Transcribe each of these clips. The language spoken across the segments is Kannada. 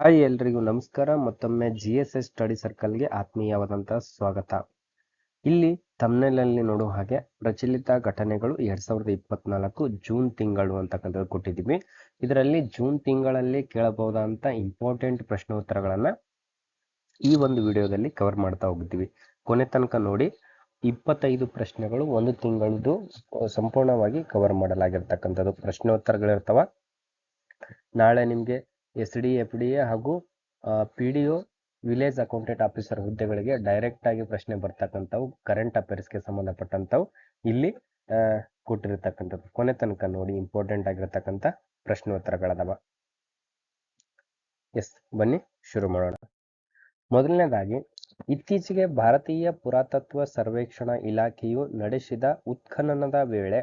ಹಾಯ್ ಎಲ್ರಿಗೂ ನಮಸ್ಕಾರ. ಮತ್ತೊಮ್ಮೆ ಜಿ ಎಸ್ ಎಸ್ ಸ್ಟಡಿ ಸರ್ಕಲ್ಗೆ ಆತ್ಮೀಯವಾದಂತಹ ಸ್ವಾಗತ. ಇಲ್ಲಿ ತಮ್ನೆಲಲ್ಲಿ ನೋಡುವ ಹಾಗೆ ಪ್ರಚಲಿತ ಘಟನೆಗಳು ಎರಡ್ ಸಾವಿರದ ಇಪ್ಪತ್ನಾಲ್ಕು ಜೂನ್ ತಿಂಗಳು ಅಂತಕ್ಕಂಥದ್ದು ಕೊಟ್ಟಿದ್ದೀವಿ ಇದರಲ್ಲಿ ಜೂನ್ ತಿಂಗಳಲ್ಲಿ ಕೇಳಬಹುದಂತ ಇಂಪಾರ್ಟೆಂಟ್ ಪ್ರಶ್ನೋತ್ತರಗಳನ್ನ ಈ ಒಂದು ವಿಡಿಯೋದಲ್ಲಿ ಕವರ್ ಮಾಡ್ತಾ ಹೋಗಿದ್ದೀವಿ. ಕೊನೆ ತನಕ ನೋಡಿ, ಇಪ್ಪತ್ತೈದು ಪ್ರಶ್ನೆಗಳು ಒಂದು ತಿಂಗಳದು ಸಂಪೂರ್ಣವಾಗಿ ಕವರ್ ಮಾಡಲಾಗಿರ್ತಕ್ಕಂಥದ್ದು. ಪ್ರಶ್ನೋತ್ತರಗಳಿರ್ತಾವ. ನಾಳೆ ನಿಮಗೆ S D F D A ಹಾಗೂ P D O village accountant officer ಹುದ್ದೆಗಳಿಗೆ ಡೈರೆಕ್ಟ್ ಆಗಿ ಪ್ರಶ್ನೆ ಬರ್ತಕ್ಕಂಥವು ಕರೆಂಟ್ ಅಫೇರ್ಸ್ಗೆ ಸಂಬಂಧಪಟ್ಟಂಥವು ಇಲ್ಲಿ ಕೊಟ್ಟಿರ್ತಕ್ಕಂಥದ್ದು. ಕೊನೆ ತನಕ ನೋಡಿ ಇಂಪಾರ್ಟೆಂಟ್ ಆಗಿರ್ತಕ್ಕಂಥ ಪ್ರಶ್ನೋತ್ತರಗಳದವ. ಎಸ್, ಬನ್ನಿ, ಶುರು ಮಾಡೋಣ. ಮೊದಲನೇದಾಗಿ, ಇತ್ತೀಚೆಗೆ ಭಾರತೀಯ ಪುರಾತತ್ವ ಸರ್ವೇಕ್ಷಣಾ ಇಲಾಖೆಯು ನಡೆಸಿದ ಉತ್ಖನನದ ವೇಳೆ,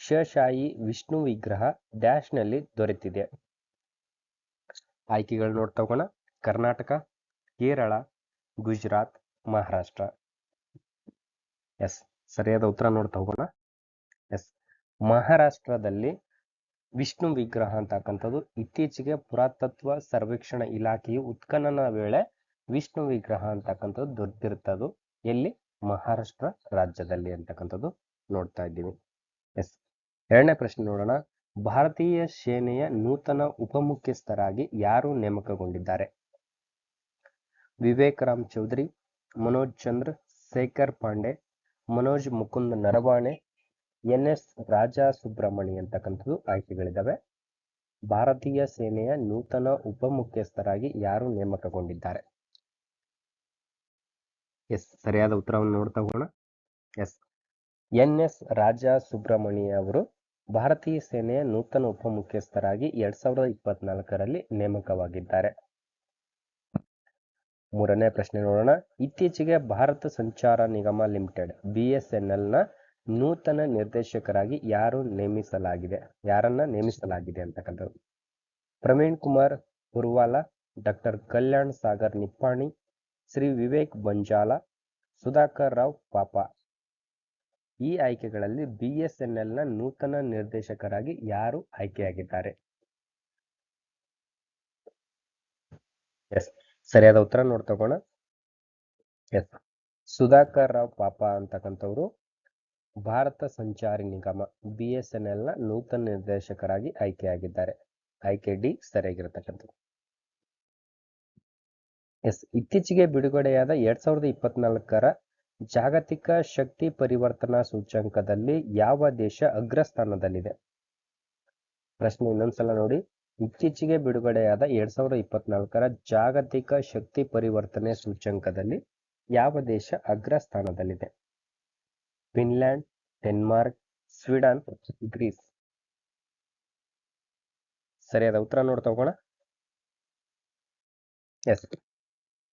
ಶಶಾಯಿ ವಿಷ್ಣು ವಿಗ್ರಹ ಡ್ಯಾಶ್ನಲ್ಲಿ ದೊರೆತಿದೆ. ಆಯ್ಕೆಗಳು ನೋಡ್ತಾ ಹೋಗೋಣ ಕರ್ನಾಟಕ, ಕೇರಳ, ಗುಜರಾತ್, ಮಹಾರಾಷ್ಟ್ರ. ಎಸ್ ಸರಿಯಾದ ಉತ್ತರ ನೋಡ್ತಾ ಹೋಗೋಣ ಎಸ್ ಮಹಾರಾಷ್ಟ್ರದಲ್ಲಿ ವಿಷ್ಣು ವಿಗ್ರಹ ಅಂತಕ್ಕಂಥದ್ದು ಇತ್ತೀಚೆಗೆ ಪುರಾತತ್ವ ಸರ್ವೇಕ್ಷಣ ಇಲಾಖೆಯು ಉತ್ಖನನ ವೇಳೆ ವಿಷ್ಣು ವಿಗ್ರಹ ಅಂತಕ್ಕಂಥದ್ದು ದೊರೆತಿರ್ತದು ಎಲ್ಲಿ? ಮಹಾರಾಷ್ಟ್ರ ರಾಜ್ಯದಲ್ಲಿ ಅಂತಕ್ಕಂಥದ್ದು ನೋಡ್ತಾ ಇದ್ದೀವಿ. ಎಸ್ ಎರಡನೇ ಪ್ರಶ್ನೆ ನೋಡೋಣ. ಭಾರತೀಯ ಸೇನೆಯ ನೂತನ ಉಪಮುಖ್ಯಸ್ಥರಾಗಿ ಯಾರು ನೇಮಕಗೊಂಡಿದ್ದಾರೆ? ವಿವೇಕ್ ರಾಮ್ ಚೌಧರಿ, ಮನೋಜ್ ಚಂದ್ರ, ಶೇಖರ್ ಪಾಂಡೆ, ಮನೋಜ್ ಮುಕುಂದ್ ನರವಾಣೆ ಎನ್ ಎಸ್ ರಾಜಾ ಸುಬ್ರಹ್ಮಣಿ ಅಂತಕ್ಕಂಥದ್ದು ಆಯ್ಕೆಗಳಿದ್ದಾವೆ ಭಾರತೀಯ ಸೇನೆಯ ನೂತನ ಉಪಮುಖ್ಯಸ್ಥರಾಗಿ ಯಾರು ನೇಮಕಗೊಂಡಿದ್ದಾರೆ? ಎಸ್, ಸರಿಯಾದ ಉತ್ತರವನ್ನು ನೋಡ್ತಾ ಹೋಗೋಣ. Yes, N S Raja Subramani ಅವರು ಭಾರತೀಯ ಸೇನೆಯ ನೂತನ ಉಪಮುಖ್ಯಸ್ಥರಾಗಿ ಎರಡ್ ಸಾವಿರದ ಇಪ್ಪತ್ನಾಲ್ಕರಲ್ಲಿ ನೇಮಕವಾಗಿದ್ದಾರೆ. ಮೂರನೇ ಪ್ರಶ್ನೆ ನೋಡೋಣ. ಇತ್ತೀಚೆಗೆ ಭಾರತ ಸಂಚಾರ ನಿಗಮ ಲಿಮಿಟೆಡ್ ಬಿಎಸ್ಎನ್ಎಲ್ನ ನೂತನ ನಿರ್ದೇಶಕರಾಗಿ ಯಾರು ನೇಮಿಸಲಾಗಿದೆ? ಯಾರನ್ನ ನೇಮಿಸಲಾಗಿದೆ ಅಂತಕ್ಕಂಥದ್ದು. ಪ್ರವೀಣ್ ಕುಮಾರ್ ಪುರ್ವಾಲಾ ಡಾಕ್ಟರ್ ಕಲ್ಯಾಣ್ ಸಾಗರ್ ನಿಪ್ಪಾಣಿ, ಶ್ರೀ ವಿವೇಕ್ ಬಂಜಾಲ, ಸುಧಾಕರ್ ರಾವ್ ಪಾಪಾ ಈ ಆಯ್ಕೆಗಳಲ್ಲಿ ನ ನೂತನ ನಿರ್ದೇಶಕರಾಗಿ ಯಾರು ಆಯ್ಕೆಯಾಗಿದ್ದಾರೆ? ಎಸ್, ಸರಿಯಾದ ಉತ್ತರ ನೋಡ್ತಕೋಣ ಎಸ್, ಸುಧಾಕರ್ ರಾವ್ ಪಾಪ ಅಂತಕ್ಕಂಥವ್ರು ಭಾರತ ಸಂಚಾರಿ ನಿಗಮ ಬಿಎಸ್ಎನ್ಎಲ್ನ ನೂತನ ನಿರ್ದೇಶಕರಾಗಿ ಆಯ್ಕೆಯಾಗಿದ್ದಾರೆ. ಆಯ್ಕೆ ಡಿ ಸರಿಯಾಗಿರತಕ್ಕಂಥದ್ದು. ಎಸ್, ಇತ್ತೀಚೆಗೆ ಬಿಡುಗಡೆಯಾದ ಎರಡ್ ಸಾವಿರದ ಇಪ್ಪತ್ನಾಲ್ಕರ ಜಾಗತಿಕ ಶಕ್ತಿ ಪರಿವರ್ತನಾ ಸೂಚ್ಯಂಕದಲ್ಲಿ ಯಾವ ದೇಶ ಅಗ್ರಸ್ಥಾನದಲ್ಲಿದೆ? ಪ್ರಶ್ನೆ ಇನ್ನೊಂದ್ಸಲ ನೋಡಿ. ಇತ್ತೀಚೆಗೆ ಬಿಡುಗಡೆಯಾದ ಎರಡ್ ಸಾವಿರದ ಇಪ್ಪತ್ನಾಲ್ಕರ ಜಾಗತಿಕ ಶಕ್ತಿ ಪರಿವರ್ತನೆ ಸೂಚ್ಯಂಕದಲ್ಲಿ ಯಾವ ದೇಶ ಅಗ್ರಸ್ಥಾನದಲ್ಲಿದೆ? Finland, Denmark, Sweden, Greece. ಸರಿಯಾದ ಉತ್ತರ ನೋಡ್ತಾ ಹೋಗೋಣ. ಎಸ್.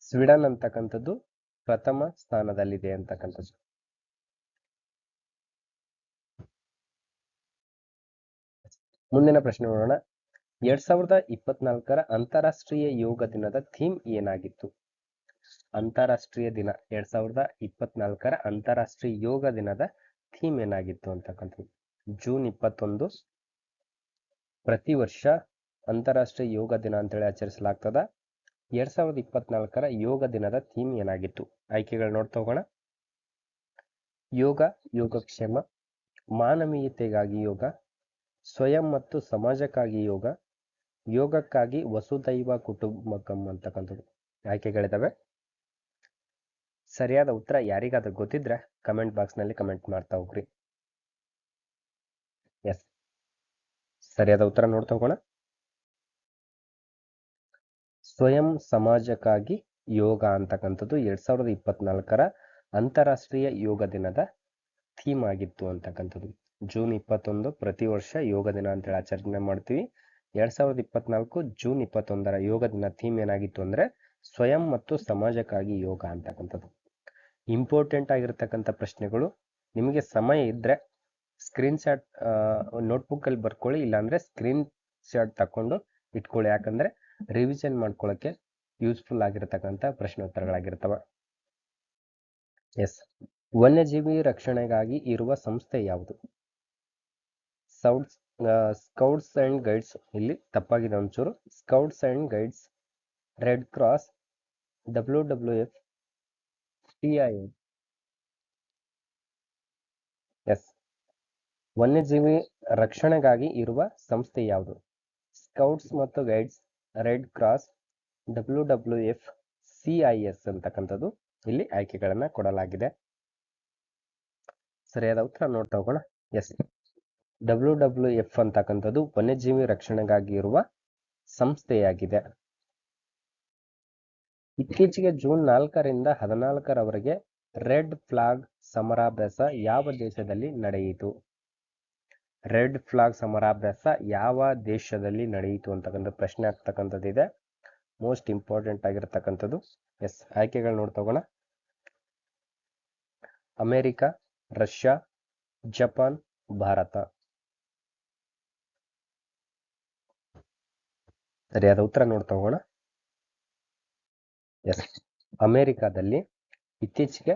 ಸ್ವೀಡನ್ ಅಂತಕ್ಕಂಥದ್ದು ಪ್ರಥಮ ಸ್ಥಾನದಲ್ಲಿದೆ ಅಂತಕ್ಕಂಥದ್ದು. ಮುಂದಿನ ಪ್ರಶ್ನೆ ನೋಡೋಣ. ಎರಡ್ ಸಾವಿರದ ಇಪ್ಪತ್ನಾಲ್ಕರ ಅಂತಾರಾಷ್ಟ್ರೀಯ ಯೋಗ ದಿನದ ಥೀಮ್ ಏನಾಗಿತ್ತು? ಅಂತಾರಾಷ್ಟ್ರೀಯ ದಿನ, ಎರಡ್ ಸಾವಿರದ ಇಪ್ಪತ್ನಾಲ್ಕರ ಅಂತಾರಾಷ್ಟ್ರೀಯ ಯೋಗ ದಿನದ ಥೀಮ್ ಏನಾಗಿತ್ತು ಅಂತಕ್ಕಂಥದ್ದು. ಜೂನ್ ಇಪ್ಪತ್ತೊಂದು, ಪ್ರತಿ ವರ್ಷ ಅಂತಾರಾಷ್ಟ್ರೀಯ ಯೋಗ ದಿನ ಅಂತೇಳಿ ಆಚರಿಸಲಾಗ್ತದ. ಎರಡ್ ಸಾವಿರದ ಇಪ್ಪತ್ನಾಲ್ಕರ ಯೋಗ ದಿನದ ಥೀಮ್ ಏನಾಗಿತ್ತು? ಆಯ್ಕೆಗಳು ನೋಡ್ತಾ ಹೋಗೋಣ. ಯೋಗ, ಯೋಗಕ್ಷೇಮ, ಮಾನವೀಯತೆಗಾಗಿ ಯೋಗ, ಸ್ವಯಂ ಮತ್ತು ಸಮಾಜಕ್ಕಾಗಿ ಯೋಗ, ಯೋಗಕ್ಕಾಗಿ ವಸುದೈವ ಕುಟುಂಬಕಂ ಅಂತಕ್ಕಂಥದ್ದು. ಆಯ್ಕೆಗಳಿದ್ದಾವೆ ಸರಿಯಾದ ಉತ್ತರ ಯಾರಿಗಾದ್ರೂ ಗೊತ್ತಿದ್ರೆ ಕಮೆಂಟ್ ಬಾಕ್ಸ್ನಲ್ಲಿ ಕಮೆಂಟ್ ಮಾಡ್ತಾ ಹೋಗ್ರಿ. ಎಸ್. ಸರಿಯಾದ ಉತ್ತರ ನೋಡ್ತಾ ಹೋಗೋಣ. ಸ್ವಯಂ ಸಮಾಜಕ್ಕಾಗಿ ಯೋಗ ಅಂತಕ್ಕಂಥದ್ದು ಎರಡ್ ಸಾವಿರದ ಇಪ್ಪತ್ನಾಲ್ಕರ ಅಂತಾರಾಷ್ಟ್ರೀಯ ಯೋಗ ದಿನದ ಥೀಮ್ ಆಗಿತ್ತು ಅಂತಕ್ಕಂಥದ್ದು. ಜೂನ್ ಇಪ್ಪತ್ತೊಂದು ಪ್ರತಿ ವರ್ಷ ಯೋಗ ದಿನ ಅಂತೇಳಿ ಆಚರಣೆ ಮಾಡ್ತೀವಿ. ಎರಡ್ ಸಾವಿರದ ಇಪ್ಪತ್ನಾಲ್ಕು ಜೂನ್ ಇಪ್ಪತ್ತೊಂದರ ಯೋಗ ದಿನ ಥೀಮ್ ಏನಾಗಿತ್ತು ಅಂದ್ರೆ ಸ್ವಯಂ ಮತ್ತು ಸಮಾಜಕ್ಕಾಗಿ ಯೋಗ ಅಂತಕ್ಕಂಥದ್ದು. ಇಂಪಾರ್ಟೆಂಟ್ ಆಗಿರ್ತಕ್ಕಂಥ ಪ್ರಶ್ನೆಗಳು. ನಿಮಗೆ ಸಮಯ ಇದ್ರೆ ಸ್ಕ್ರೀನ್ ಶಾಟ್ ನೋಟ್ಬುಕ್ ಅಲ್ಲಿ ಬರ್ಕೊಳ್ಳಿ, ಇಲ್ಲಾಂದ್ರೆ ಸ್ಕ್ರೀನ್ ಶಾಟ್ ತಕೊಂಡು ಇಟ್ಕೊಳ್ಳಿ. ಯಾಕಂದ್ರೆ ರಿವಿಷನ್ ಮಾಡ್ಕೊಳ್ಳೋಕ್ಕೆ ಯೂಸ್ಫುಲ್ ಆಗಿರತಕ್ಕಂಥ ಪ್ರಶ್ನೋತ್ತರಗಳಾಗಿರ್ತವೆ. ಎಸ್ ವನ್ಯಜೀವಿ ರಕ್ಷಣೆಗಾಗಿ ಇರುವ ಸಂಸ್ಥೆ ಯಾವುದು? ಸೌಟ್ಸ್ ಸ್ಕೌಟ್ಸ್ ಅಂಡ್ ಗೈಡ್ಸ್ ಇಲ್ಲಿ ತಪ್ಪಾಗಿದೆ ಒಂಚೂರು. Scouts and guides red cross W W F TI S ವನ್ಯಜೀವಿ ರಕ್ಷಣೆಗಾಗಿ ಇರುವ ಸಂಸ್ಥೆ ಯಾವುದು? ಸ್ಕೌಟ್ಸ್ ಮತ್ತು guides red cross W W F CIS ಅಂತಕ್ಕಂಥದ್ದು ಇಲ್ಲಿ ಆಯ್ಕೆಗಳನ್ನು ಕೊಡಲಾಗಿದೆ. ಸರಿಯಾದ ಉತ್ತರ ನೋಡ್ತಾ ಹೋಗೋಣ ಎಸ್. ಡಬ್ಲ್ಯೂ ಡಬ್ಲ್ಯೂ ಎಫ್ ಅಂತಕ್ಕಂಥದ್ದು ವನ್ಯಜೀವಿ ರಕ್ಷಣೆಗಾಗಿ ಇರುವ ಸಂಸ್ಥೆಯಾಗಿದೆ. ಇತ್ತೀಚೆಗೆ ಜೂನ್ ನಾಲ್ಕರಿಂದ ಹದಿನಾಲ್ಕರವರೆಗೆ ರೆಡ್ ಫ್ಲಾಗ್ ಸಮರಾಭ್ಯಾಸ ಯಾವ ದೇಶದಲ್ಲಿ ನಡೆಯಿತು? ರೆಡ್ ಫ್ಲಾಗ್ ಸಮರಾಭ್ಯಾಸ ಯಾವ ದೇಶದಲ್ಲಿ ನಡೆಯಿತು ಅಂತಕ್ಕಂಥ ಪ್ರಶ್ನೆ ಆಗ್ತಕ್ಕಂಥದ್ದಿದೆ ಮೋಸ್ಟ್ ಇಂಪಾರ್ಟೆಂಟ್ ಆಗಿರ್ತಕ್ಕಂಥದ್ದು. ಎಸ್, ಆಯ್ಕೆಗಳು ನೋಡ್ತಾ ಹೋಗೋಣ ಅಮೆರಿಕ, ರಷ್ಯಾ, ಜಪಾನ್, ಭಾರತ. ಸರಿಯಾದ ಉತ್ತರ ನೋಡ್ತಾ ಹೋಗೋಣ ಎಸ್, ಅಮೆರಿಕಾದಲ್ಲಿ ಇತ್ತೀಚೆಗೆ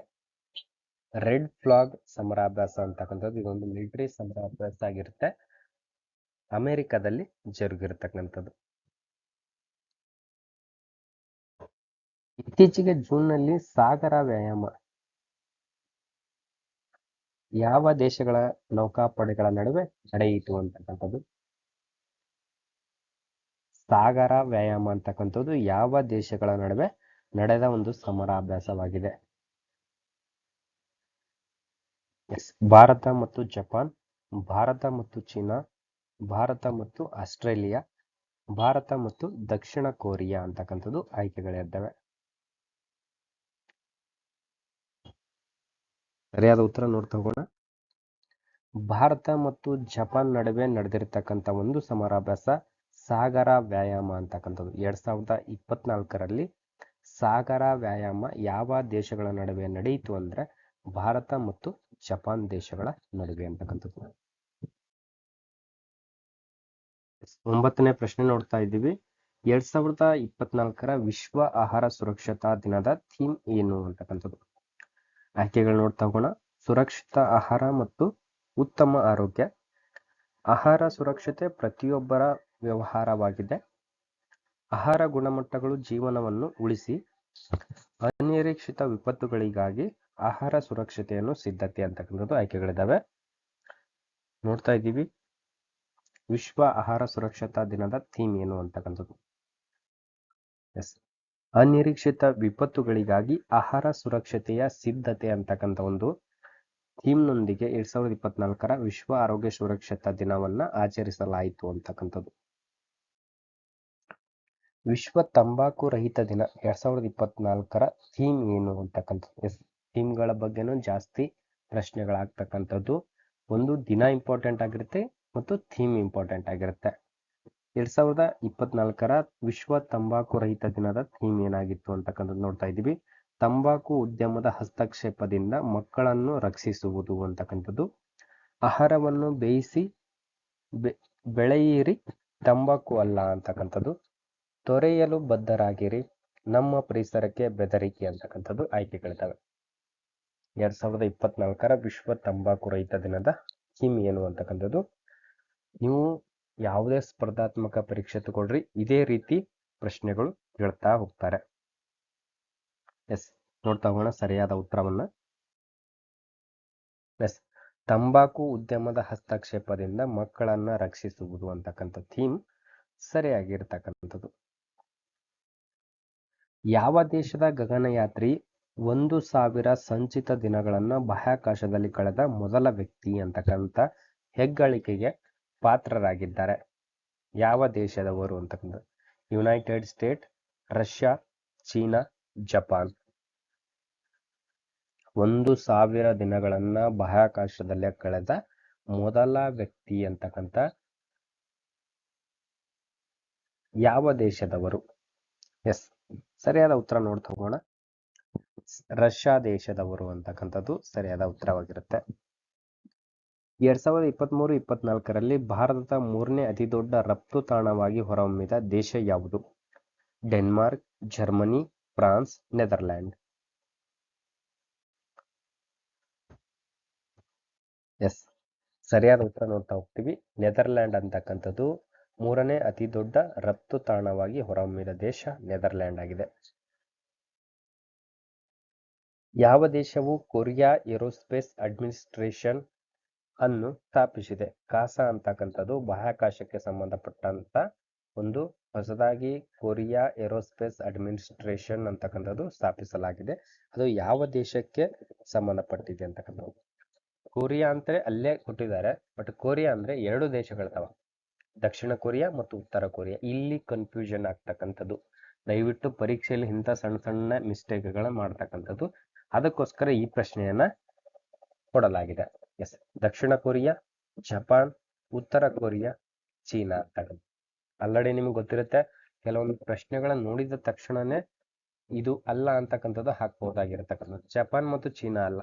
ರೆಡ್ ಫ್ಲಾಗ್ ಸಮರಾಭ್ಯಾಸ ಅಂತಕ್ಕಂಥದ್ದು ಇದೊಂದು ಮಿಲಿಟರಿ ಸಮರಾಭ್ಯಾಸ ಆಗಿರುತ್ತೆ. ಅಮೆರಿಕದಲ್ಲಿ ಜರುಗಿರತಕ್ಕಂಥದ್ದು. ಇತ್ತೀಚೆಗೆ ಜೂನ್ನಲ್ಲಿ ಸಾಗರ ವ್ಯಾಯಾಮ. ಯಾವ ದೇಶಗಳ ನೌಕಾಪಡೆಗಳ ನಡುವೆ ನಡೆಯಿತು ಅಂತಕ್ಕಂಥದ್ದು? ಸಾಗರ ವ್ಯಾಯಾಮ ಅಂತಕ್ಕಂಥದ್ದು ಯಾವ ದೇಶಗಳ ನಡುವೆ ನಡೆದ ಒಂದು ಸಮರಾಭ್ಯಾಸವಾಗಿದೆ ಎಸ್ ಭಾರತ ಮತ್ತು ಜಪಾನ್, ಭಾರತ ಮತ್ತು ಚೀನಾ, ಭಾರತ ಮತ್ತು ಆಸ್ಟ್ರೇಲಿಯಾ, ಭಾರತ ಮತ್ತು ದಕ್ಷಿಣ ಕೊರಿಯಾ ಅಂತಕ್ಕಂಥದ್ದು ಆಯ್ಕೆಗಳಿದ್ದಾವೆ. ಸರಿಯಾದ ಉತ್ತರ ನೋಡ್ತಾ ಹೋಗೋಣ. ಭಾರತ ಮತ್ತು ಜಪಾನ್ ನಡುವೆ ನಡೆದಿರ್ತಕ್ಕಂಥ ಒಂದು ಸಮರಾಭ್ಯಾಸ ಸಾಗರ ವ್ಯಾಯಾಮ ಅಂತಕ್ಕಂಥದ್ದು. ಎರಡ್ ಸಾವಿರದ ಇಪ್ಪತ್ನಾಲ್ಕರಲ್ಲಿ ಸಾಗರ ವ್ಯಾಯಾಮ ಯಾವ ದೇಶಗಳ ನಡುವೆ ನಡೆಯಿತು ಅಂದ್ರೆ ಭಾರತ ಮತ್ತು ಜಪಾನ್ ದೇಶಗಳ ನಡುವೆ ಅಂತಕ್ಕಂಥದ್ದು. ಒಂಬತ್ತನೇ ಪ್ರಶ್ನೆ ನೋಡ್ತಾ ಇದ್ದೀವಿ. ಎರಡ್ ಸಾವಿರದ ಇಪ್ಪತ್ನಾಲ್ಕರ ವಿಶ್ವ ಆಹಾರ ಸುರಕ್ಷತಾ ದಿನದ ಥೀಮ್ ಏನು ಅಂತಕ್ಕಂಥದ್ದು? ಆಯ್ಕೆಗಳು ನೋಡ್ತಾ ಹೋಗೋಣ. ಸುರಕ್ಷಿತ ಆಹಾರ ಮತ್ತು ಉತ್ತಮ ಆರೋಗ್ಯ. ಆಹಾರ ಸುರಕ್ಷತೆ ಪ್ರತಿಯೊಬ್ಬರ ವ್ಯವಹಾರವಾಗಿದೆ. ಆಹಾರ ಗುಣಮಟ್ಟಗಳು ಜೀವನವನ್ನು ಉಳಿಸಿ ಅನಿರೀಕ್ಷಿತ ವಿಪತ್ತುಗಳಿಗಾಗಿ ಆಹಾರ ಸುರಕ್ಷತೆಯನ್ನು ಸಿದ್ಧತೆ ಅಂತಕ್ಕಂಥದ್ದು ಆಯ್ಕೆಗಳಿದ್ದಾವೆ ನೋಡ್ತಾ ಇದ್ದೀವಿ. ವಿಶ್ವ ಆಹಾರ ಸುರಕ್ಷತಾ ದಿನದ ಥೀಮ್ ಏನು ಅಂತಕ್ಕಂಥದ್ದು ಎಸ್. ಅನಿರೀಕ್ಷಿತ ವಿಪತ್ತುಗಳಿಗಾಗಿ ಆಹಾರ ಸುರಕ್ಷತೆಯ ಸಿದ್ಧತೆ ಅಂತಕ್ಕಂಥ ಒಂದು ಥೀಮ್ನೊಂದಿಗೆ ಎರಡ್ ಸಾವಿರದ ಇಪ್ಪತ್ನಾಲ್ಕರ ವಿಶ್ವ ಆರೋಗ್ಯ ಸುರಕ್ಷತಾ ದಿನವನ್ನ ಆಚರಿಸಲಾಯಿತು ಅಂತಕ್ಕಂಥದ್ದು ವಿಶ್ವ ತಂಬಾಕು ರಹಿತ ದಿನ ಎರಡ್ ಸಾವಿರದ ಇಪ್ಪತ್ನಾಲ್ಕರ ಥೀಮ್ ಏನು ಅಂತಕ್ಕಂಥದ್ದು ಎಸ್. ಥೀಮ್ಗಳ ಬಗ್ಗೆನೂ ಜಾಸ್ತಿ ಪ್ರಶ್ನೆಗಳಾಗ್ತಕ್ಕಂಥದ್ದು. ಒಂದು ದಿನ ಇಂಪಾರ್ಟೆಂಟ್ ಆಗಿರುತ್ತೆ ಮತ್ತು ಥೀಮ್ ಇಂಪಾರ್ಟೆಂಟ್ ಆಗಿರುತ್ತೆ. ಎರಡ್ ಸಾವಿರದ ಇಪ್ಪತ್ನಾಲ್ಕರ ವಿಶ್ವ ತಂಬಾಕು ರಹಿತ ದಿನದ ಥೀಮ್ ಏನಾಗಿತ್ತು ಅಂತಕ್ಕಂಥದ್ದು ನೋಡ್ತಾ ಇದ್ದೀವಿ. ತಂಬಾಕು ಉದ್ಯಮದ ಹಸ್ತಕ್ಷೇಪದಿಂದ ಮಕ್ಕಳನ್ನು ರಕ್ಷಿಸುವುದು ಅಂತಕ್ಕಂಥದ್ದು. ಆಹಾರವನ್ನು ಬೇಯಿಸಿ ಬೆಳೆಯಿರಿ, ತಂಬಾಕು ಅಲ್ಲ ಅಂತಕ್ಕಂಥದ್ದು. ತೊರೆಯಲು ಬದ್ಧರಾಗಿರಿ, ನಮ್ಮ ಪರಿಸರಕ್ಕೆ ಬೆದರಿಕೆ ಅಂತಕ್ಕಂಥದ್ದು ಆಯ್ಕೆಗಳಿದ್ದಾವೆ. ಎರಡ್ ಸಾವಿರದ ಇಪ್ಪತ್ನಾಲ್ಕರ ವಿಶ್ವ ತಂಬಾಕು ರಹಿತ ದಿನದ ಥೀಮ್ ಏನು ಅಂತಕ್ಕಂಥದ್ದು? ನೀವು ಯಾವುದೇ ಸ್ಪರ್ಧಾತ್ಮಕ ಪರೀಕ್ಷೆ ತಗೊಳ್ರಿ, ಇದೇ ರೀತಿ ಪ್ರಶ್ನೆಗಳು ಕೇಳ್ತಾ ಹೋಗ್ತಾರೆ. ಎಸ್, ನೋಡ್ತಾ ಹೋಗೋಣ ಸರಿಯಾದ ಉತ್ತರವನ್ನ. ಎಸ್, ತಂಬಾಕು ಉದ್ಯಮದ ಹಸ್ತಕ್ಷೇಪದಿಂದ ಮಕ್ಕಳನ್ನ ರಕ್ಷಿಸುವುದು ಅಂತಕ್ಕಂಥ ಥೀಮ್ ಸರಿಯಾಗಿರ್ತಕ್ಕಂಥದ್ದು ಯಾವ ದೇಶದ ಗಗನಯಾತ್ರಿ ಒಂದು ಸಾವಿರ ಸಂಚಿತ ದಿನಗಳನ್ನು ಬಾಹ್ಯಾಕಾಶದಲ್ಲಿ ಕಳೆದ ಮೊದಲ ವ್ಯಕ್ತಿ ಅಂತಕ್ಕಂಥ ಹೆಗ್ಗಳಿಕೆಗೆ ಪಾತ್ರರಾಗಿದ್ದಾರೆ. ಯಾವ ದೇಶದವರು ಅಂತಕ್ಕಂಥ United State Russia China Japan ಒಂದು ಸಾವಿರ ದಿನಗಳನ್ನ ಬಾಹ್ಯಾಕಾಶದಲ್ಲಿ ಕಳೆದ ಮೊದಲ ವ್ಯಕ್ತಿ ಅಂತಕ್ಕಂಥ ಯಾವ ದೇಶದವರು? ಎಸ್ ಸರಿಯಾದ ಉತ್ತರ ನೋಡ್ತಾ ಹೋಗೋಣ. ರಷ್ಯಾ ದೇಶದವರು ಅಂತಕ್ಕಂಥದ್ದು ಸರಿಯಾದ ಉತ್ತರವಾಗಿರುತ್ತೆ. ಎರಡ್ ಸಾವಿರದ ಇಪ್ಪತ್ಮೂರು, ಇಪ್ಪತ್ನಾಲ್ಕರಲ್ಲಿ ಭಾರತದ ಮೂರನೇ ಅತಿ ದೊಡ್ಡ ರಫ್ತು ತಾಣವಾಗಿ ಹೊರಹೊಮ್ಮಿದ ದೇಶ ಯಾವುದು? Denmark, Germany, France Netherland yes. ಸರಿಯಾದ ಉತ್ತರ ನೋಡ್ತಾ ಹೋಗ್ತೀವಿ. ನೆದರ್ಲ್ಯಾಂಡ್ ಅಂತಕ್ಕಂಥದ್ದು ಮೂರನೇ ಅತಿ ದೊಡ್ಡ ರಫ್ತು ತಾಣವಾಗಿ ಹೊರಹೊಮ್ಮಿದ ದೇಶ ನೆದರ್ಲ್ಯಾಂಡ್ ಆಗಿದೆ. ಯಾವ ದೇಶವು ಕೊರಿಯಾ ಏರೋಸ್ಪೇಸ್ ಅಡ್ಮಿನಿಸ್ಟ್ರೇಷನ್ ಅನ್ನು ಸ್ಥಾಪಿಸಿದೆ? ಕಾಸಾ ಅಂತಕ್ಕಂಥದ್ದು ಬಾಹ್ಯಾಕಾಶಕ್ಕೆ ಸಂಬಂಧಪಟ್ಟಂತ ಒಂದು ಹೊಸದಾಗಿ ಕೊರಿಯಾ ಏರೋಸ್ಪೇಸ್ ಅಡ್ಮಿನಿಸ್ಟ್ರೇಷನ್ ಅಂತಕ್ಕಂಥದ್ದು ಸ್ಥಾಪಿಸಲಾಗಿದೆ. ಅದು ಯಾವ ದೇಶಕ್ಕೆ ಸಂಬಂಧಪಟ್ಟಿದೆ ಅಂತಕ್ಕಂಥದ್ದು? ಕೊರಿಯಾ ಅಂದ್ರೆ ಅಲ್ಲೇ ಕೊಟ್ಟಿದ್ದಾರೆ, ಬಟ್ ಕೊರಿಯಾ ಅಂದ್ರೆ ಎರಡು ದೇಶಗಳಿದಾವ. ದಕ್ಷಿಣ ಕೊರಿಯಾ ಮತ್ತು ಉತ್ತರ ಕೊರಿಯಾ. ಇಲ್ಲಿ ಕನ್ಫ್ಯೂಷನ್ ಆಗ್ತಕ್ಕಂಥದ್ದು. ದಯವಿಟ್ಟು ಪರೀಕ್ಷೆಯಲ್ಲಿ ಇಂಥ ಸಣ್ಣ ಸಣ್ಣ ಮಿಸ್ಟೇಕ್ಗಳನ್ನ ಮಾಡ್ತಕ್ಕಂಥದ್ದು. ಅದಕ್ಕೋಸ್ಕರ ಈ ಪ್ರಶ್ನೆಯನ್ನ ಕೊಡಲಾಗಿದೆ. ಎಸ್, ದಕ್ಷಿಣ ಕೊರಿಯಾ, ಜಪಾನ್, ಉತ್ತರ ಕೊರಿಯಾ, ಚೀನಾ ಅಲ್ಲಡೆ ನಿಮ್ಗೆ ಗೊತ್ತಿರುತ್ತೆ, ಕೆಲವೊಂದು ಪ್ರಶ್ನೆಗಳನ್ನ ನೋಡಿದ ತಕ್ಷಣನೇ ಇದು ಅಲ್ಲ ಅಂತಕ್ಕಂಥದ್ದು ಹಾಕ್ಬಹುದಾಗಿರತಕ್ಕಂಥದ್ದು. ಜಪಾನ್ ಮತ್ತು ಚೀನಾ ಅಲ್ಲ.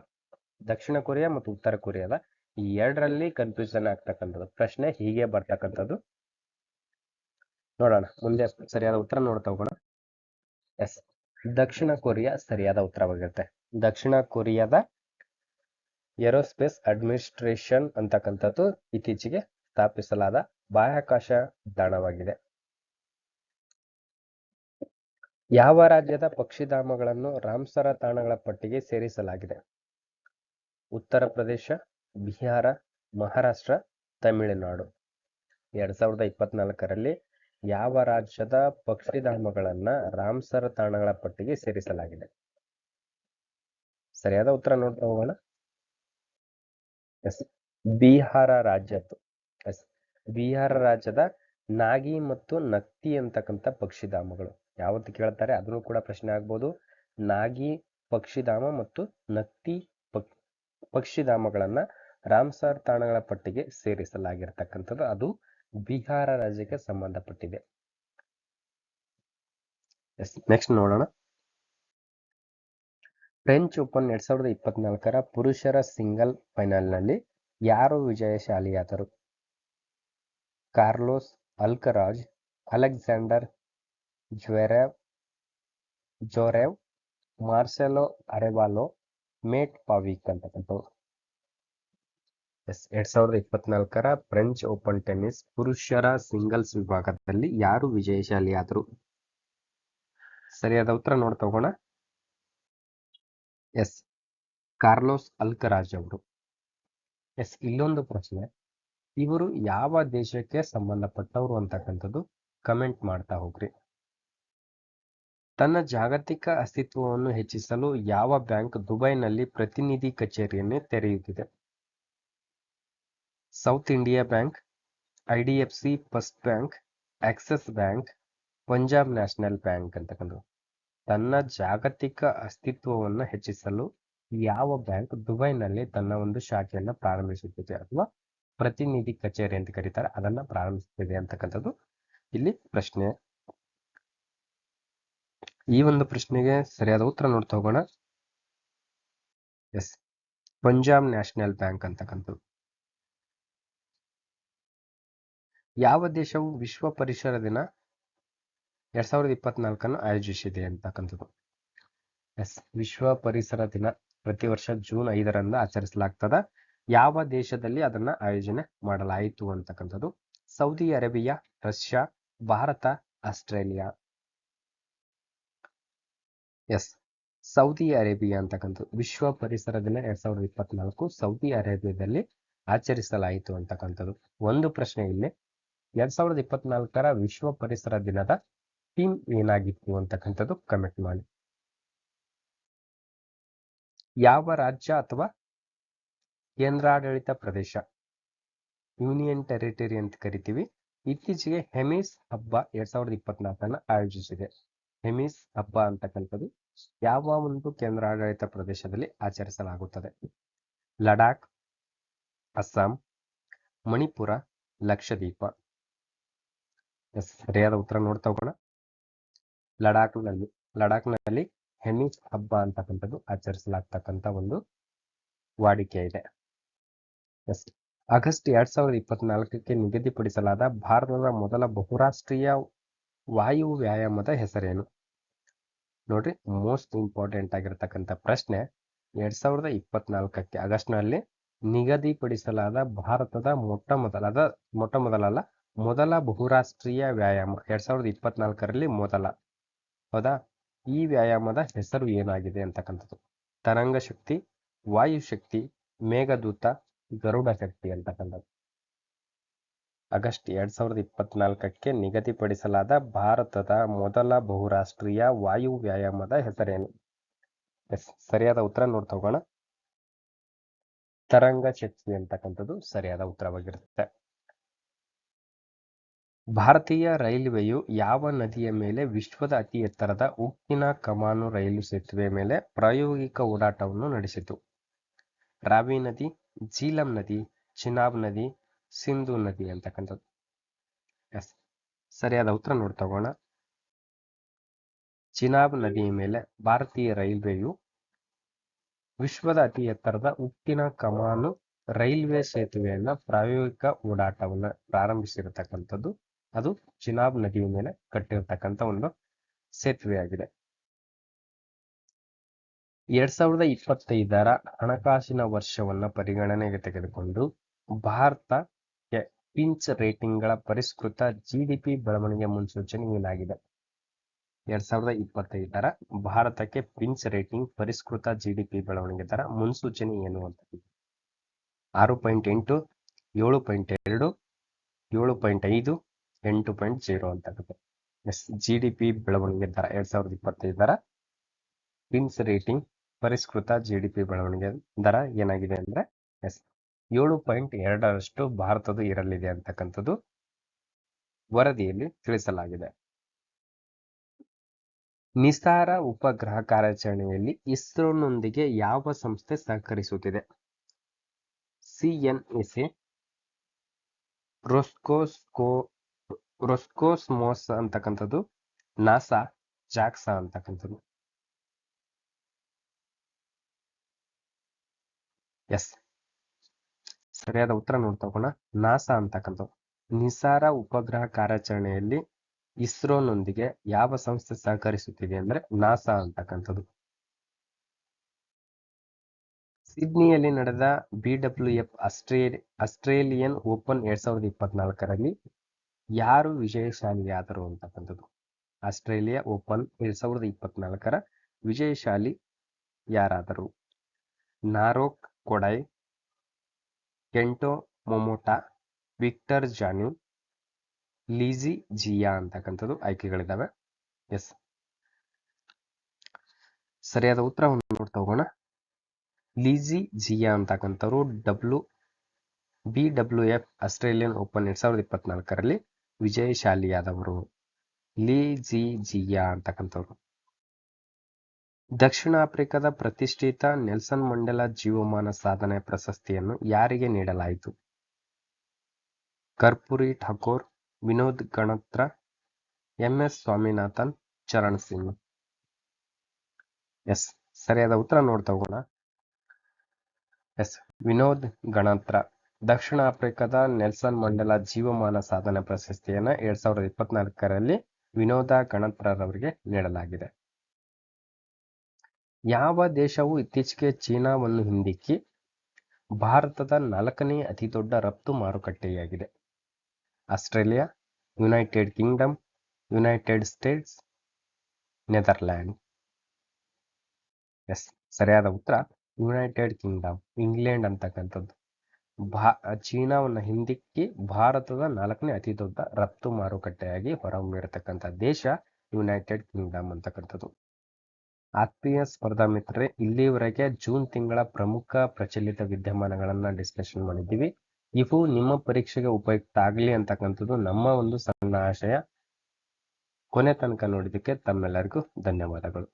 ದಕ್ಷಿಣ ಕೊರಿಯಾ ಮತ್ತು ಉತ್ತರ ಕೊರಿಯಾದ ಈ ಎರಡರಲ್ಲಿ ಕನ್ಫ್ಯೂಷನ್ ಆಗ್ತಕ್ಕಂಥದ್ದು. ಪ್ರಶ್ನೆ ಹೀಗೆ ಬರ್ತಕ್ಕಂಥದ್ದು. ನೋಡೋಣ, ಮುಂದೆ ಸರಿಯಾದ ಉತ್ತರ ನೋಡ್ತಾ ಹೋಗೋಣ. ಎಸ್, ದಕ್ಷಿಣ ಕೊರಿಯಾ ಸರಿಯಾದ ಉತ್ತರವಾಗಿರುತ್ತೆ ದಕ್ಷಿಣ ಕೊರಿಯಾದ ಏರೋಸ್ಪೇಸ್ ಅಡ್ಮಿನಿಸ್ಟ್ರೇಷನ್ ಅಂತಕ್ಕಂಥದ್ದು ಇತ್ತೀಚೆಗೆ ಸ್ಥಾಪಿಸಲಾದ ಬಾಹ್ಯಾಕಾಶ ತಾಣವಾಗಿದೆ ಯಾವ ರಾಜ್ಯದ ಪಕ್ಷಿಧಾಮಗಳನ್ನು ರಾಮ್ಸರ ತಾಣಗಳ ಪಟ್ಟಿಗೆ ಸೇರಿಸಲಾಗಿದೆ? ಉತ್ತರ ಪ್ರದೇಶ, ಬಿಹಾರ, ಮಹಾರಾಷ್ಟ್ರ, ತಮಿಳುನಾಡು. ಎರಡ್ ಸಾವಿರದ ಇಪ್ಪತ್ನಾಲ್ಕರಲ್ಲಿ ಯಾವ ರಾಜ್ಯದ ಪಕ್ಷಿಧಾಮಗಳನ್ನ ರಾಮ್ಸರ ತಾಣಗಳ ಪಟ್ಟಿಗೆ ಸೇರಿಸಲಾಗಿದೆ? ಸರಿಯಾದ ಉತ್ತರ ನೋಡ್ತಾ ಹೋಗೋಣ? ಎಸ್. ಬಿಹಾರ ರಾಜ್ಯದ್ದು. ಎಸ್. ಬಿಹಾರ ರಾಜ್ಯದ ನಾಗಿ ಮತ್ತು ನಕ್ತಿ ಅಂತಕ್ಕಂಥ ಪಕ್ಷಿಧಾಮಗಳು. ಯಾವತ್ತು ಕೇಳ್ತಾರೆ ಅದನ್ನು ಕೂಡ ಪ್ರಶ್ನೆ ಆಗ್ಬೋದು. ನಾಗಿ, ಪಕ್ಷಿಧಾಮ ಮತ್ತು ನಕ್ತಿ ಪಕ್- ಪಕ್ಷಿಧಾಮಗಳನ್ನ ರಾಮ್ಸಾರ್ ತಾಣಗಳ ಪಟ್ಟಿಗೆ ಸೇರಿಸಲಾಗಿರ್ತಕ್ಕಂಥದ್ದು. ಅದು ಬಿಹಾರ ರಾಜ್ಯಕ್ಕೆ ಸಂಬಂಧಪಟ್ಟಿದೆ. ಎಸ್. ನೆಕ್ಸ್ಟ್ ನೋಡೋಣ. ಫ್ರೆಂಚ್ ಓಪನ್ ಎರಡ್ ಸಾವಿರದ ಇಪ್ಪತ್ನಾಲ್ಕರ ಪುರುಷರ ಸಿಂಗಲ್ ಫೈನಲ್ನಲ್ಲಿ ಯಾರು ವಿಜಯಶಾಲಿಯಾದರು? Carlos Alcaraz, Alexander Zverev, Zverev, Marcelo Arevalo, Mate Pavic ಅಂತಕ್ಕಂಥವ್ರು. Yes ಎರಡ್ ಸಾವಿರದ ಇಪ್ಪತ್ನಾಲ್ಕರ ಫ್ರೆಂಚ್ ಓಪನ್ ಟೆನ್ನಿಸ್ ಪುರುಷರ ಸಿಂಗಲ್ಸ್ ವಿಭಾಗದಲ್ಲಿ ಯಾರು ವಿಜಯಶಾಲಿಯಾದರು? ಸರಿಯಾದ ಉತ್ತರ ನೋಡ್ತಾ ಹೋಗೋಣ. ಎಸ್ ಕಾರ್ಲೋಸ್ ಅಲ್ಕರಾಜ್ ಅವರು ಎಸ್ ಇಲ್ಲೊಂದು ಪ್ರಶ್ನೆ. ಇವರು ಯಾವ ದೇಶಕ್ಕೆ ಸಂಬಂಧಪಟ್ಟವರು ಅಂತಕ್ಕಂಥದ್ದು ಕಮೆಂಟ್ ಮಾಡ್ತಾ ಹೋಗ್ರಿ. ತನ್ನ ಜಾಗತಿಕ ಅಸ್ತಿತ್ವವನ್ನು ಹೆಚ್ಚಿಸಲು ಯಾವ ಬ್ಯಾಂಕ್ ದುಬೈನಲ್ಲಿ ಪ್ರತಿನಿಧಿ ಕಚೇರಿಯನ್ನೇ ತೆರೆಯುತ್ತಿದೆ? South India Bank IDFC First Bank, Axis Bank, Punjab National Bank ಅಂತಕ್ಕಂಥದ್ದು ತನ್ನ ಜಾಗತಿಕ ಅಸ್ತಿತ್ವವನ್ನು ಹೆಚ್ಚಿಸಲು ಯಾವ ಬ್ಯಾಂಕ್ ದುಬೈನಲ್ಲಿ ತನ್ನ ಒಂದು ಶಾಖೆಯನ್ನ ಪ್ರಾರಂಭಿಸುತ್ತಿದೆ ಅಥವಾ ಪ್ರತಿನಿಧಿ ಕಚೇರಿ ಅಂತ ಕರೀತಾರೆ, ಅದನ್ನ ಪ್ರಾರಂಭಿಸುತ್ತದೆ ಅಂತಕ್ಕಂಥದ್ದು ಇಲ್ಲಿ ಪ್ರಶ್ನೆ. ಈ ಒಂದು ಪ್ರಶ್ನೆಗೆ ಸರಿಯಾದ ಉತ್ತರ ನೋಡ್ತಾ ಹೋಗೋಣ. ಎಸ್, ಪಂಜಾಬ್ ನ್ಯಾಷನಲ್ ಬ್ಯಾಂಕ್ ಅಂತಕ್ಕಂಥದ್ದು. ಯಾವ ದೇಶವು ವಿಶ್ವ ಪರಿಸರ ದಿನ ಎರಡ್ ಸಾವಿರದ ಇಪ್ಪತ್ನಾಲ್ಕನ್ನು ಆಯೋಜಿಸಿದೆ ಅಂತಕ್ಕಂಥದ್ದು. ಎಸ್, ವಿಶ್ವ ಪರಿಸರ ದಿನ ಪ್ರತಿ ವರ್ಷ ಜೂನ್ ಐದರಂದು ಆಚರಿಸಲಾಗ್ತದ. ಯಾವ ದೇಶದಲ್ಲಿ ಅದನ್ನ ಆಯೋಜನೆ ಮಾಡಲಾಯಿತು ಅಂತಕ್ಕಂಥದ್ದು? Saudi Arabia, Russia, Bharat, Australia. Yes, Saudi Arabia ಅಂತಕ್ಕಂಥದ್ದು. ವಿಶ್ವ ಪರಿಸರ ದಿನ ಎರಡ್ ಸಾವಿರದ ಇಪ್ಪತ್ನಾಲ್ಕು ಸೌದಿ ಅರೇಬಿಯಾದಲ್ಲಿ ಆಚರಿಸಲಾಯಿತು ಅಂತಕ್ಕಂಥದ್ದು. ಒಂದು ಪ್ರಶ್ನೆ ಇಲ್ಲಿ. ಎರಡ್ ಸಾವಿರದ ಇಪ್ಪತ್ನಾಲ್ಕರ ವಿಶ್ವ ಪರಿಸರ ದಿನದ ಥೀಮ್ ಏನಾಗಿತ್ತು ಅಂತಕ್ಕಂಥದ್ದು ಕಮೆಂಟ್ ಮಾಡಿ. ಯಾವ ರಾಜ್ಯ ಅಥವಾ ಕೇಂದ್ರಾಡಳಿತ ಪ್ರದೇಶ? ಯೂನಿಯನ್ ಟೆರಿಟರಿ ಅಂತ ಕರಿತೀವಿ. ಇತ್ತೀಚೆಗೆ ಹೆಮಿಸ್ ಹಬ್ಬ ಎರಡ್ ಸಾವಿರದ ಇಪ್ಪತ್ನಾಲ್ಕನ್ನ ಆಯೋಜಿಸಿದೆ. ಹೆಮಿಸ್ ಹಬ್ಬ ಅಂತಕ್ಕಂಥದ್ದು ಯಾವ ಒಂದು ಕೇಂದ್ರಾಡಳಿತ ಪ್ರದೇಶದಲ್ಲಿ ಆಚರಿಸಲಾಗುತ್ತದೆ? ಲಡಾಖ್, ಅಸ್ಸಾಂ, ಮಣಿಪುರ, ಲಕ್ಷದ್ವೀಪ. ಎಸ್, ಸರಿಯಾದ ಉತ್ತರ ನೋಡ್ತಾ ಹೋಗೋಣ. ಲಡಾಖ್ನಲ್ಲಿ ಲಡಾಖ್ನಲ್ಲಿ ಹೆಮಿಸ್ ಹಬ್ಬ ಅಂತಕ್ಕಂಥದ್ದು ಆಚರಿಸಲಾಗ್ತಕ್ಕಂಥ ಒಂದು ವಾಡಿಕೆ ಇದೆ. ಆಗಸ್ಟ್ ಎರಡ್ ಸಾವಿರದ ಇಪ್ಪತ್ನಾಲ್ಕಕ್ಕೆ ನಿಗದಿಪಡಿಸಲಾದ ಭಾರತದ ಮೊದಲ ಬಹುರಾಷ್ಟ್ರೀಯ ವಾಯು ವ್ಯಾಯಾಮದ ಹೆಸರೇನು? ನೋಡ್ರಿ ಮೋಸ್ಟ್ ಇಂಪಾರ್ಟೆಂಟ್ ಆಗಿರತಕ್ಕಂಥ ಪ್ರಶ್ನೆ ಎರಡ್ ಸಾವಿರದ ಇಪ್ಪತ್ನಾಲ್ಕಕ್ಕೆ ಆಗಸ್ಟ್ನಲ್ಲಿ ನಿಗದಿಪಡಿಸಲಾದ ಭಾರತದ ಮೊಟ್ಟ ಮೊದಲಾದ ಮೊಟ್ಟ ಮೊದಲಲ್ಲ ಮೊದಲ ಬಹುರಾಷ್ಟ್ರೀಯ ವ್ಯಾಯಾಮ ಎರಡ್ ಸಾವಿರದ ಇಪ್ಪತ್ನಾಲ್ಕರಲ್ಲಿ ಮೊದಲ. ಹೌದಾ? ಈ ವ್ಯಾಯಾಮದ ಹೆಸರು ಏನಾಗಿದೆ ಅಂತಕ್ಕಂಥದ್ದು? ತರಂಗ ಶಕ್ತಿ ವಾಯುಶಕ್ತಿ ಮೇಘದೂತ, ಗರುಡ ಶಕ್ತಿ ಅಂತಕ್ಕಂಥದ್ದು. ಆಗಸ್ಟ್ ಎರಡ್ ಸಾವಿರದ ಇಪ್ಪತ್ನಾಲ್ಕಕ್ಕೆ ನಿಗದಿಪಡಿಸಲಾದ ಭಾರತದ ಮೊದಲ ಬಹುರಾಷ್ಟ್ರೀಯ ವಾಯು ವ್ಯಾಯಾಮದ ಹೆಸರೇನು? ಸರಿಯಾದ ಉತ್ತರ ನೋಡ್ತಾ ಹೋಗೋಣ. ತರಂಗ ಶಕ್ತಿ ಅಂತಕ್ಕಂಥದ್ದು ಸರಿಯಾದ ಉತ್ತರವಾಗಿರುತ್ತೆ. ಭಾರತೀಯ ರೈಲ್ವೆಯು ಯಾವ ನದಿಯ ಮೇಲೆ ವಿಶ್ವದ ಅತಿ ಎತ್ತರದ ಉಕ್ಕಿನ ಕಮಾನು ರೈಲು ಸೇತುವೆ ಮೇಲೆ ಪ್ರಾಯೋಗಿಕ ಓಡಾಟವನ್ನು ನಡೆಸಿತು. ರಾವಿ ನದಿ ಜೀಲಂ ನದಿ, ಚಿನಾಬ್ ನದಿ, ಸಿಂಧು ನದಿ ಅಂತಕ್ಕಂಥದ್ದು. ಎಸ್, ಸರಿಯಾದ ಉತ್ತರ ನೋಡಿ ತಗೋಣ. ಚಿನಾಬ್ ನದಿಯ ಮೇಲೆ ಭಾರತೀಯ ರೈಲ್ವೆಯು ವಿಶ್ವದ ಅತಿ ಎತ್ತರದ ಉಕ್ಕಿನ ಕಮಾನು ರೈಲ್ವೆ ಸೇತುವೆಯನ್ನ ಪ್ರಾಯೋಗಿಕ ಓಡಾಟವನ್ನ ಪ್ರಾರಂಭಿಸಿರತಕ್ಕಂಥದ್ದು. ಅದು ಚಿನಾಬ್ ನದಿಯ ಮೇಲೆ ಕಟ್ಟಿರತಕ್ಕಂತ ಒಂದು ಸೇತುವೆಯಾಗಿದೆ ಎರಡ್ ಸಾವಿರದ ಇಪ್ಪತ್ತೈದರ ಹಣಕಾಸಿನ ವರ್ಷವನ್ನ ಪರಿಗಣನೆಗೆ ತೆಗೆದುಕೊಂಡು ಭಾರತಕ್ಕೆ ಪಿಂಚ್ ರೇಟಿಂಗ್ಗಳ ಪರಿಷ್ಕೃತ ಜಿಡಿಪಿ ಬೆಳವಣಿಗೆ ಮುನ್ಸೂಚನೆ ಏನಾಗಿದೆ ಎರಡ್ ಸಾವಿರದ ಇಪ್ಪತ್ತೈದರ ಭಾರತಕ್ಕೆ ಪಿಂಚ್ ರೇಟಿಂಗ್ ಪರಿಷ್ಕೃತ ಜಿಡಿಪಿ ಬೆಳವಣಿಗೆ ದರ ಮುನ್ಸೂಚನೆ ಏನು ಅಂತ ಆರು ಪಾಯಿಂಟ್ ಎಂಟು, ಏಳು ಪಾಯಿಂಟ್ ಎರಡು, ಏಳು ಪಾಯಿಂಟ್ ಐದು ಎಂಟು ಪಾಯಿಂಟ್ ಜೀರೋ ಅಂತ ಎಸ್ ಜಿ ಡಿ ಪಿ ಬೆಳವಣಿಗೆ ದರ ಎರಡ್ ಸಾವಿರದ ಇಪ್ಪತ್ತೈದರ ಪಿನ್ಸ್ ರೇಟಿಂಗ್ ಪರಿಷ್ಕೃತ ಜಿ ಡಿ ಪಿ ಬೆಳವಣಿಗೆ ದರ ಏನಾಗಿದೆ ಅಂದ್ರೆ, ಎಸ್, ಏಳು ಪಾಯಿಂಟ್ ಎರಡರಷ್ಟು ಭಾರತದ ಇರಲಿದೆ ಅಂತಕ್ಕಂಥದ್ದು ವರದಿಯಲ್ಲಿ ತಿಳಿಸಲಾಗಿದೆ. ನಿಸಾರ ಉಪಗ್ರಹ ಕಾರ್ಯಾಚರಣೆಯಲ್ಲಿ ಇಸ್ರೋನೊಂದಿಗೆ ಯಾವ ಸಂಸ್ಥೆ ಸಹಕರಿಸುತ್ತಿದೆ? ಸಿಎನ್ಎಸ್ಎ ರೊಸ್ಕೋಸ್ಕೋ ರೊಸ್ಕೋಸ್ಮೋಸ್ ಅಂತಕ್ಕಂಥದ್ದು, ನಾಸಾ, ಜಾಕ್ಸಾ ಅಂತಕ್ಕಂಥದ್ದು. ಎಸ್ ಸರಿಯಾದ ಉತ್ತರ ನೋಡ್ತಾ ಹೋಗೋಣ ನಾಸಾ ಅಂತಕ್ಕಂಥದ್ದು. ನಿಸಾರ ಉಪಗ್ರಹ ಕಾರ್ಯಾಚರಣೆಯಲ್ಲಿ ಇಸ್ರೋನೊಂದಿಗೆ ಯಾವ ಸಂಸ್ಥೆ ಸಹಕರಿಸುತ್ತಿದೆ ಅಂದ್ರೆ ನಾಸಾ ಅಂತಕ್ಕಂಥದ್ದು. ಸಿಡ್ನಿಯಲ್ಲಿ ನಡೆದ ಬಿಡಬ್ಲ್ಯೂಎಫ್ ಆಸ್ಟ್ರೇ ಆಸ್ಟ್ರೇಲಿಯನ್ ಓಪನ್ ಎರಡ್ ಸಾವಿರದ ಇಪ್ಪತ್ನಾಲ್ಕರಲ್ಲಿ ಯಾರು ವಿಜಯಶಾಲಿಯಾದರು ಅಂತಕ್ಕಂಥದ್ದು? ಆಸ್ಟ್ರೇಲಿಯಾ ಓಪನ್ ಎರಡ್ ಸಾವಿರದ ಇಪ್ಪತ್ನಾಲ್ಕರ ವಿಜಯಶಾಲಿ ಯಾರಾದರು? ನಾರೋಕ್ ಕೊಡೈ, ಕೆಂಟೋ ಮೊಮೊಟಾ, ವಿಕ್ಟರ್ ಜಾನು ಲೀಜಿ ಜಿಯಾ ಅಂತಕ್ಕಂಥದ್ದು ಆಯ್ಕೆಗಳಿದ್ದಾವೆ ಎಸ್. ಸರಿಯಾದ ಉತ್ತರವನ್ನು ನೋಡ್ತಾ ಹೋಗೋಣ. ಲೀಜಿ Jia ಅಂತಕ್ಕಂಥವ್ರು W B W F Australian Open ಎರಡ್ ಸಾವಿರದ ಇಪ್ಪತ್ನಾಲ್ಕರಲ್ಲಿ ವಿಜಯಶಾಲಿಯಾದವರು ಲೀ ಜಿ ಜಿಯಾ ಅಂತಕ್ಕಂಥವ್ರು. ದಕ್ಷಿಣ ಆಫ್ರಿಕಾದ ಪ್ರತಿಷ್ಠಿತ ನೆಲ್ಸನ್ ಮಂಡಲ ಜೀವಮಾನ ಸಾಧನೆ ಪ್ರಶಸ್ತಿಯನ್ನು ಯಾರಿಗೆ ನೀಡಲಾಯಿತು? Karpoori Thakur, Vinod Ganatra M S Swaminathan, Charan Singh. Yes, ಸರಿಯಾದ ಉತ್ತರ ನೋಡ್ತಾ ಹೋಗೋಣ. ಎಸ್, ವಿನೋದ್ ಗಣತ್ರ ದಕ್ಷಿಣ ಆಫ್ರಿಕಾದ ನೆಲ್ಸನ್ ಮಂಡಲ ಜೀವಮಾನ ಸಾಧನೆ ಪ್ರಶಸ್ತಿಯನ್ನ ಎರಡ್ ಸಾವಿರದ ಇಪ್ಪತ್ನಾಲ್ಕರಲ್ಲಿ ವಿನೋದ ಗಣತ್ರರವರಿಗೆ ನೀಡಲಾಗಿದೆ. ಯಾವ ದೇಶವು ಇತ್ತೀಚೆಗೆ ಚೀನಾವನ್ನು ಹಿಂದಿಕ್ಕಿ ಭಾರತದ ನಾಲ್ಕನೇ ಅತಿದೊಡ್ಡ ರಫ್ತು ಮಾರುಕಟ್ಟೆಯಾಗಿದೆ? Australia, United Kingdom, United States, Netherland. Yes, ಸರಿಯಾದ ಉತ್ತರ ಯುನೈಟೆಡ್ ಕಿಂಗ್ಡಮ್, ಇಂಗ್ಲೆಂಡ್ ಅಂತಕ್ಕಂಥದ್ದು. ಭಾ, ಚೀನಾವನ್ನು ಹಿಂದಿಕ್ಕಿ ಭಾರತದ ನಾಲ್ಕನೇ ಅತಿ ದೊಡ್ಡ ರಫ್ತು ಮಾರುಕಟ್ಟೆಯಾಗಿ ಹೊರಹೊಮ್ಮಿರತಕ್ಕಂಥ ದೇಶ ಯುನೈಟೆಡ್ ಕಿಂಗ್ಡಮ್ ಅಂತಕ್ಕಂಥದ್ದು. ಆತ್ಮೀಯ ಸ್ಪರ್ಧಾ ಮಿತ್ರರೇ, ಇಲ್ಲಿವರೆಗೆ ಜೂನ್ ತಿಂಗಳ ಪ್ರಮುಖ ಪ್ರಚಲಿತ ವಿದ್ಯಮಾನಗಳನ್ನ ಡಿಸ್ಕಷನ್ ಮಾಡಿದ್ದೀವಿ. ಇವು ನಿಮ್ಮ ಪರೀಕ್ಷೆಗೆ ಉಪಯುಕ್ತ ಆಗಲಿ ಅಂತಕ್ಕಂಥದ್ದು ನಮ್ಮ ಒಂದು ಸಣ್ಣ ಆಶಯ. ಕೊನೆ ತನಕ ನೋಡಿದ್ದಕ್ಕೆ ತಮ್ಮೆಲ್ಲರಿಗೂ ಧನ್ಯವಾದಗಳು.